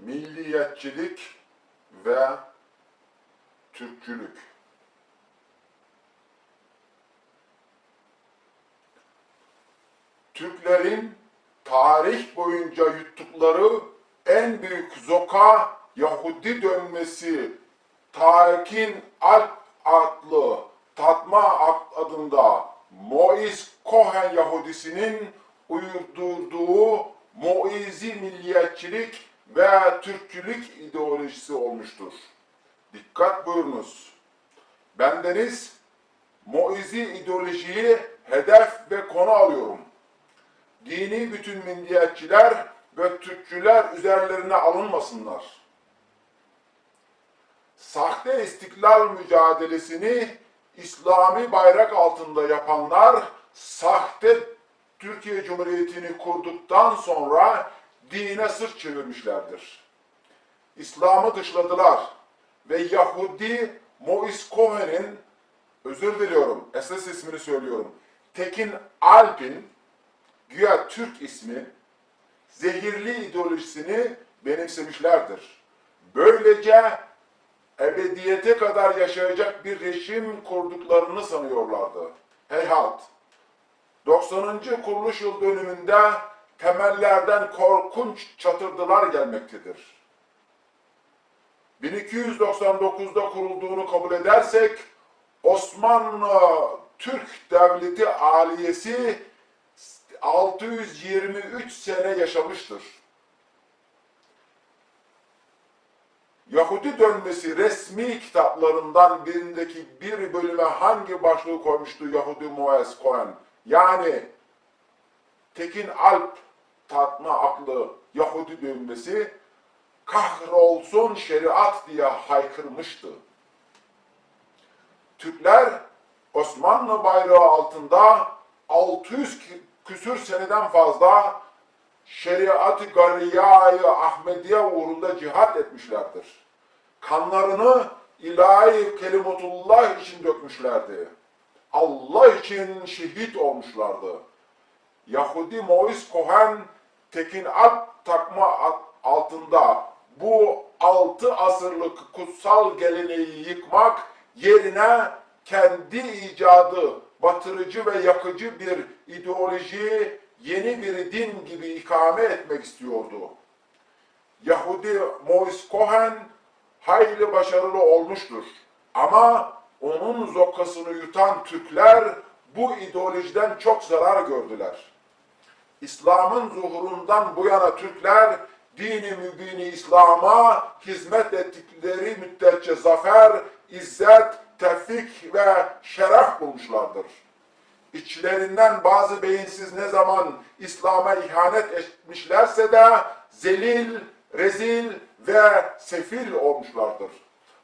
milliyetçilik ve Türkçülük. Türklerin tarih boyunca yuttukları en büyük zoka Yahudi dönmesi Takin Alp adlı Tatma adında Mois Cohen Yahudisinin uydurduğu Moizi milliyetçilik ve Türkçülük ideolojisi olmuştur. Dikkat buyurunuz. Bendeniz Moizi ideolojiyi hedef ve konu alıyorum. Dini bütün milliyetçiler ve Türkçüler üzerlerine alınmasınlar. Sahte istiklal mücadelesini İslami bayrak altında yapanlar sahte Türkiye Cumhuriyeti'ni kurduktan sonra dine sırt çevirmişlerdir. İslam'ı dışladılar ve Yahudi Mois Cohen'in özür diliyorum esas ismini söylüyorum. Tekin Alp'in güya Türk ismi zehirli ideolojisini benimsemişlerdir. Böylece ebediyete kadar yaşayacak bir rejim kurduklarını sanıyorlardı. Heyhat! 90. kuruluş yıl dönümünde temellerden korkunç çatırdılar gelmektedir. 1299'da kurulduğunu kabul edersek Osmanlı Türk Devleti aliyesi 623 sene yaşamıştır. Yahudi dönmesi resmi kitaplarından birindeki bir bölüme hangi başlığı koymuştu Yahudi Moes Cohen? Yani Tekin Alp tatma aklı Yahudi dönmesi kahrolsun şeriat diye haykırmıştı. Türkler Osmanlı bayrağı altında 600 küsür seneden fazla şeriat-ı gariyayı Ahmediye uğrunda cihat etmişlerdir. Kanlarını ilahi kelimetullah için dökmüşlerdi. Allah için şehit olmuşlardı. Yahudi Mois Cohen Tekin At takma altında bu altı asırlık kutsal geleneği yıkmak yerine kendi icadı batırıcı ve yakıcı bir ideoloji, yeni bir din gibi ikame etmek istiyordu. Yahudi Mois Cohen hayli başarılı olmuştur. Ama onun zokkasını yutan Türkler bu ideolojiden çok zarar gördüler. İslam'ın zuhurundan bu yana Türkler dini mübini İslam'a hizmet ettikleri müddetçe zafer, izzet, tevfik ve şeref bulmuşlardır. İçlerinden bazı beyinsiz ne zaman İslam'a ihanet etmişlerse de zelil, rezil ve sefil olmuşlardır.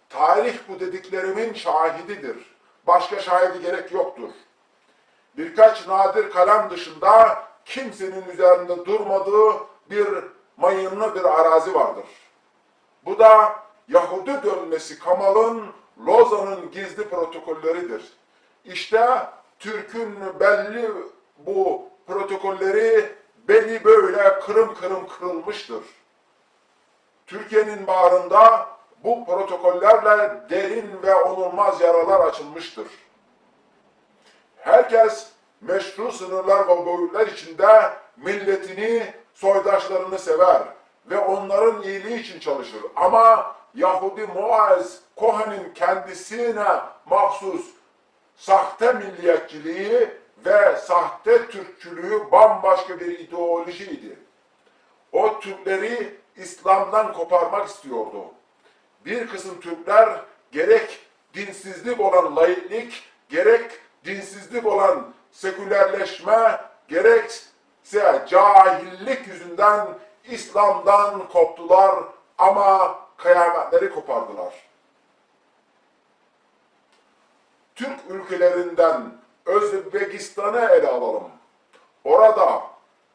Tarih bu dediklerimin şahididir. Başka şahidi gerek yoktur. Birkaç nadir kalem dışında kimsenin üzerinde durmadığı bir mayınlı bir arazi vardır. Bu da Yahudi dönmesi Kamal'ın Lozan'ın gizli protokolleridir. İşte Türk'ün belli bu protokolleri beni böyle kırım kırım kırılmıştır. Türkiye'nin bağrında bu protokollerle derin ve onulmaz yaralar açılmıştır. Herkes meşru sınırlar ve boyutlar içinde milletini, soydaşlarını sever ve onların iyiliği için çalışır. Ama Yahudi Muaz Kohen'in kendisine mahsus sahte milliyetçiliği ve sahte Türkçülüğü bambaşka bir ideolojiydi. O Türkleri İslam'dan koparmak istiyordu. Bir kısım Türkler gerek dinsizlik olan laiklik, gerek dinsizlik olan sekülerleşme, gerekse cahillik yüzünden İslam'dan koptular ama kıyametleri kopardılar. Türk ülkelerinden Özbekistan'ı ele alalım. Orada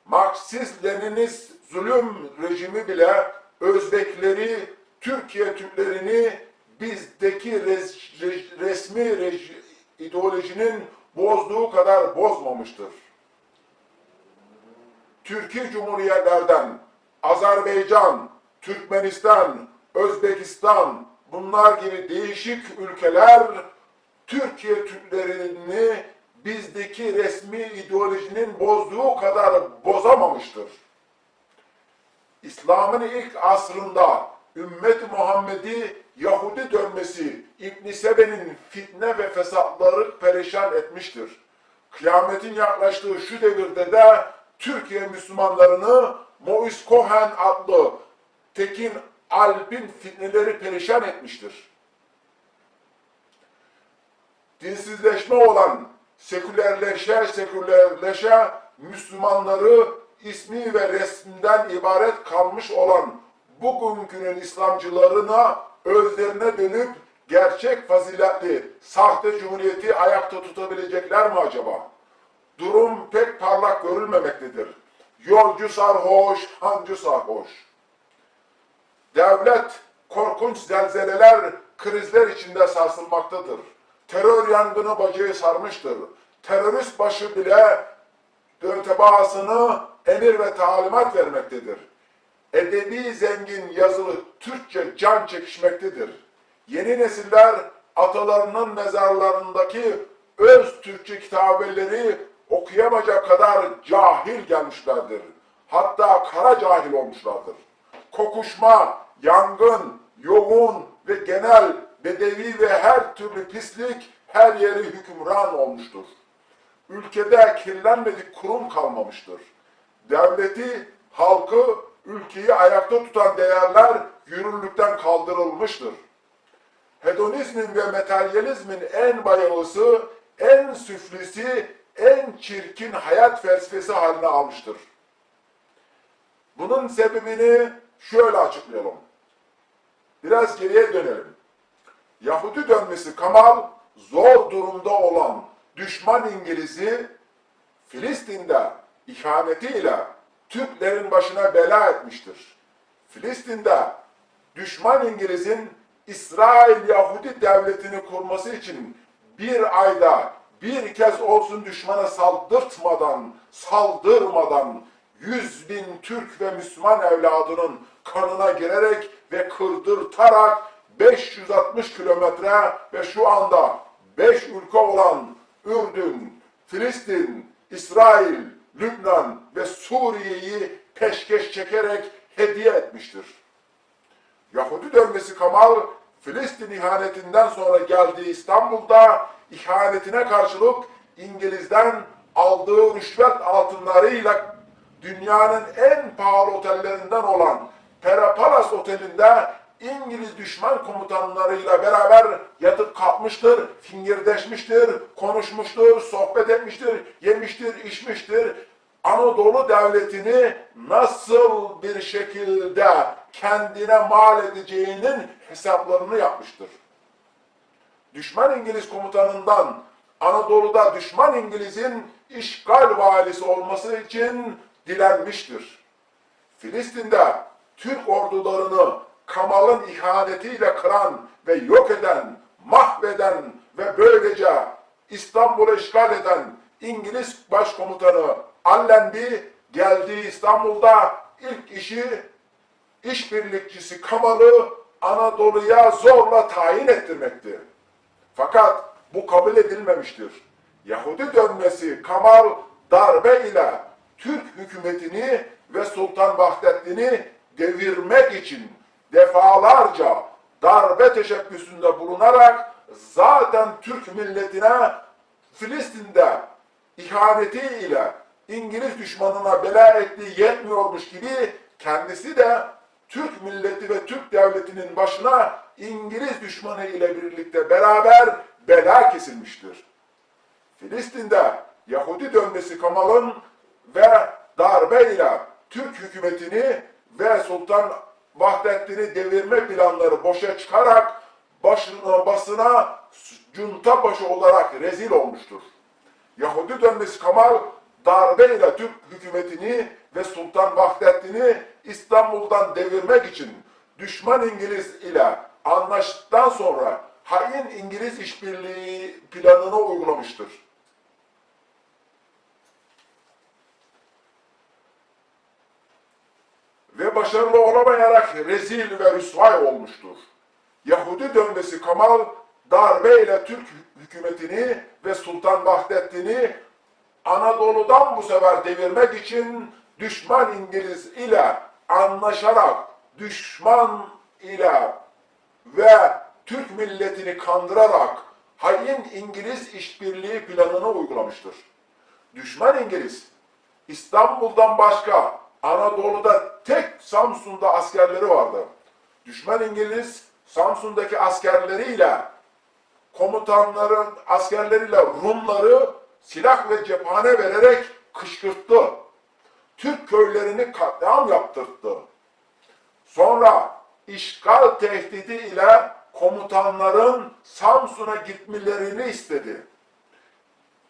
Marksist-Leninist zulüm rejimi bile Özbekleri, Türkiye Türklerini bizdeki res, res, resmi rej, ideolojinin bozduğu kadar bozmamıştır. Türkiye Cumhuriyetlerden Azerbaycan, Türkmenistan, Özbekistan bunlar gibi değişik ülkeler Türkiye Türklerini bizdeki resmi ideolojinin bozduğu kadar bozamamıştır. İslam'ın ilk asrında ümmet Muhammed'i Yahudi dönmesi İbn Sebe'nin fitne ve fesatları perişan etmiştir. Kıyametin yaklaştığı şu devirde de Türkiye Müslümanlarını Mois Cohen adlı Tekin Alp'in fitneleri perişan etmiştir. Dinsizleşme olan sekülerleşe sekülerleşe Müslümanları ismi ve resminden ibaret kalmış olan bugünkünün İslamcılarına özlerine dönüp gerçek faziletli sahte cumhuriyeti ayakta tutabilecekler mi acaba? Durum pek parlak görülmemektedir. Yolcu sarhoş, hancı sarhoş. Devlet korkunç zelzeleler, krizler içinde sarsılmaktadır. Terör yangını bacayı sarmıştır. Terörist başı bile döntebaasını emir ve talimat vermektedir. Edebi zengin yazılı Türkçe can çekişmektedir. Yeni nesiller atalarının mezarlarındaki öz Türkçe kitabeleri okuyamayacak kadar cahil gelmişlerdir. Hatta kara cahil olmuşlardır. Kokuşma, yangın, yoğun ve genel bedevi ve her türlü pislik her yeri hükümran olmuştur. Ülkede kirlenmedik kurum kalmamıştır. Devleti, halkı, ülkeyi ayakta tutan değerler yürürlükten kaldırılmıştır. Hedonizmin ve materyalizmin en bayağısı, en süflisi, en çirkin hayat felsefesi haline almıştır. Bunun sebebini şöyle açıklayalım. Biraz geriye dönelim. Yahudi dönmesi Kamal zor durumda olan düşman İngiliz'i Filistin'de ihanetiyle Türklerin başına bela etmiştir. Filistin'de düşman İngiliz'in İsrail Yahudi devletini kurması için bir ayda bir kez olsun düşmana saldırtmadan, saldırmadan 100 bin Türk ve Müslüman evladının kanına girerek ve kırdırtarak 560 kilometre ve şu anda 5 ülke olan Ürdün, Filistin, İsrail, Lübnan ve Suriye'yi peşkeş çekerek hediye etmiştir. Yahudi dönmesi Kamal, Filistin ihanetinden sonra geldiği İstanbul'da ihanetine karşılık İngiliz'den aldığı rüşvet altınlarıyla dünyanın en pahalı otellerinden olan Pera Palace Oteli'nde İngiliz düşman komutanlarıyla beraber yatıp kalkmıştır, fingirdeşmiştir, konuşmuştur, sohbet etmiştir, yemiştir, içmiştir. Anadolu devletini nasıl bir şekilde kendine mal edeceğinin hesaplarını yapmıştır. Düşman İngiliz komutanından Anadolu'da düşman İngiliz'in işgal valisi olması için dilenmiştir. Filistin'de Türk ordularını Kamal'ın ihanetiyle kıran ve yok eden, mahveden ve böylece İstanbul'u işgal eden İngiliz Başkomutanı Allenby geldiği İstanbul'da ilk işi işbirlikçisi Kamal'ı Anadolu'ya zorla tayin ettirmekti. Fakat bu kabul edilmemiştir. Yahudi dönmesi Kamal darbe ile Türk hükümetini ve Sultan Vahdettin'i devirmek için defalarca darbe teşebbüsünde bulunarak zaten Türk milletine Filistin'de ihaneti ile İngiliz düşmanına bela ettiği yetmiyormuş gibi kendisi de Türk milleti ve Türk devletinin başına İngiliz düşmanı ile birlikte beraber bela kesilmiştir. Filistin'de Yahudi dönmesi Kamal'ın ve darbe ile Türk hükümetini ve Sultan Vahdettin'i devirme planları boşa çıkarak başına, basına cunta başı olarak rezil olmuştur. Yahudi dönmesi Kamal darbeyle Türk hükümetini ve Sultan Vahdettin'i İstanbul'dan devirmek için düşman İngiliz ile anlaştıktan sonra hain İngiliz işbirliği planını uygulamıştır. Ve başarılı olamayarak rezil ve rüsvay olmuştur. Yahudi dönmesi Kamal darbeyle Türk hükümetini ve Sultan Vahdettin'i Anadolu'dan bu sefer devirmek için düşman İngiliz ile anlaşarak düşman ile ve Türk milletini kandırarak hain İngiliz işbirliği planını uygulamıştır. Düşman İngiliz İstanbul'dan başka Anadolu'da tek Samsun'da askerleri vardı. Düşman İngiliz Samsun'daki askerleriyle komutanların askerleriyle Rumları silah ve cephane vererek kışkırttı. Türk köylerini katliam yaptırttı. Sonra işgal tehdidi ile komutanların Samsun'a gitmelerini istedi.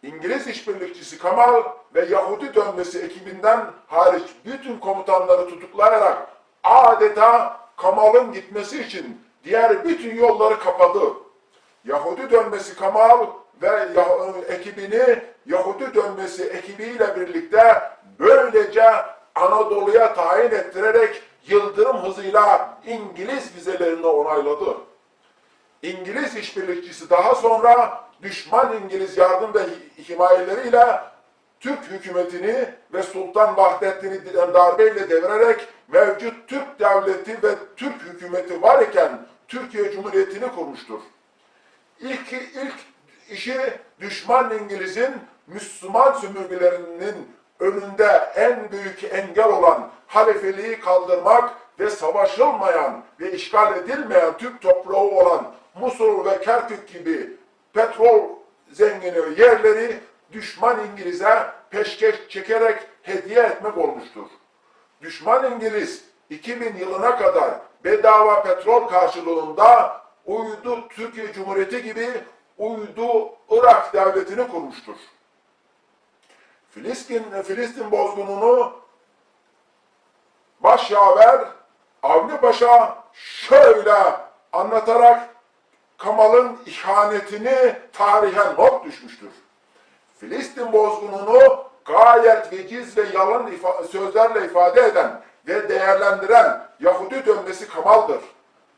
İngiliz işbirlikçisi Kamal ve Yahudi dönmesi ekibinden hariç bütün komutanları tutuklayarak adeta Kamal'ın gitmesi için diğer bütün yolları kapadı. Yahudi dönmesi Kamal ve ekibini Yahudi dönmesi ekibiyle birlikte böylece Anadolu'ya tayin ettirerek yıldırım hızıyla İngiliz vizelerini onayladı. İngiliz işbirlikçisi daha sonra düşman İngiliz yardım ve himayeleriyle Türk hükümetini ve Sultan Vahdettin'i darbeyle devirerek mevcut Türk devleti ve Türk hükümeti var iken Türkiye Cumhuriyeti'ni kurmuştur. İlk, ilk işi düşman İngiliz'in Müslüman sömürgelerinin önünde en büyük engel olan halifeliği kaldırmak ve savaşılmayan ve işgal edilmeyen Türk toprağı olan Musul ve Kerkük gibi petrol zengini yerleri düşman İngiliz'e peşkeş çekerek hediye etmek olmuştur. Düşman İngiliz 2000 yılına kadar bedava petrol karşılığında uydu Türkiye Cumhuriyeti gibi uydu Irak devletini kurmuştur. Filistin, Filistin bozgununu başyaver Avni Paşa şöyle anlatarak Kamal'ın ihanetini tarihe not düşmüştür. Filistin bozgununu gayet veciz ve yalan ifa- sözlerle ifade eden ve değerlendiren Yahudi dönmesi Kamal'dır.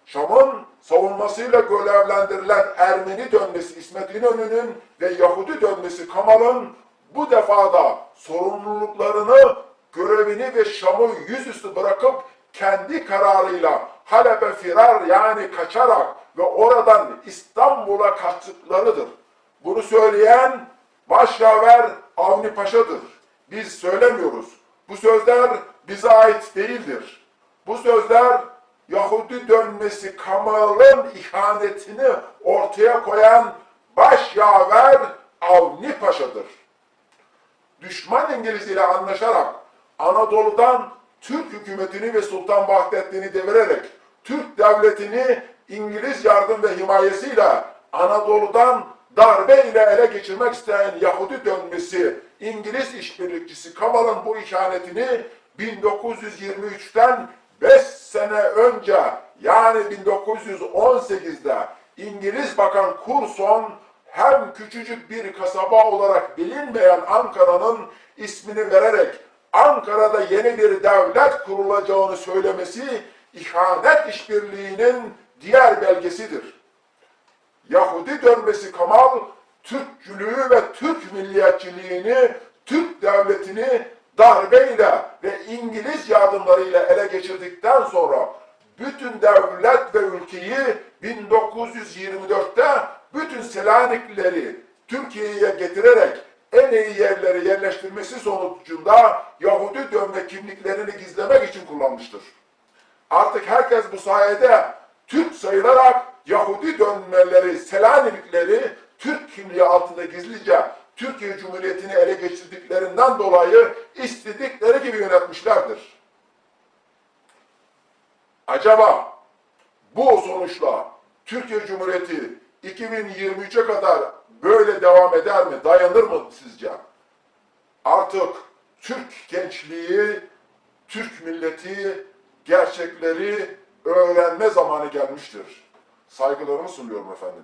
Şam'ın savunmasıyla görevlendirilen Ermeni dönmesi İsmet İnönü'nün ve Yahudi dönmesi Kamal'ın bu defada sorumluluklarını, görevini ve Şam'ı yüzüstü bırakıp kendi kararıyla Halep'e firar yani kaçarak ve oradan İstanbul'a kaçtıklarıdır. Bunu söyleyen başyaver Avni Paşa'dır. Biz söylemiyoruz. Bu sözler bize ait değildir. Bu sözler Yahudi dönmesi Kamal'ın ihanetini ortaya koyan başyaver Avni Paşa'dır. Düşman İngiliz ile anlaşarak Anadolu'dan Türk hükümetini ve Sultan Vahdettin'i devirerek Türk devletini İngiliz yardım ve himayesiyle Anadolu'dan darbe ile ele geçirmek isteyen Yahudi dönmesi İngiliz işbirlikçisi Kamal'ın bu ihanetini 1923'ten 5 sene önce yani 1918'de İngiliz Bakan Curson hem küçücük bir kasaba olarak bilinmeyen Ankara'nın ismini vererek Ankara'da yeni bir devlet kurulacağını söylemesi ihanet işbirliğinin diğer belgesidir. Yahudi dönmesi Kamal, Türkçülüğü ve Türk milliyetçiliğini, Türk devletini darbeyle ve İngiliz yardımlarıyla ele geçirdikten sonra bütün devlet ve ülkeyi 1924'te bütün Selaniklileri Türkiye'ye getirerek en iyi yerlere yerleştirmesi sonucunda Yahudi dönme kimliklerini gizlemek için kullanmıştır. Artık herkes bu sayede Türk sayılarak Yahudi dönmeleri, Selaniklileri Türk kimliği altında gizlice Türkiye Cumhuriyeti'ni ele geçirdiklerinden dolayı istedikleri gibi yönetmişlerdir. Acaba bu sonuçla Türkiye Cumhuriyeti 2023'e kadar böyle devam eder mi? Dayanır mı sizce? Artık Türk gençliği, Türk milleti gerçekleri öğrenme zamanı gelmiştir. Saygılarımı sunuyorum efendim.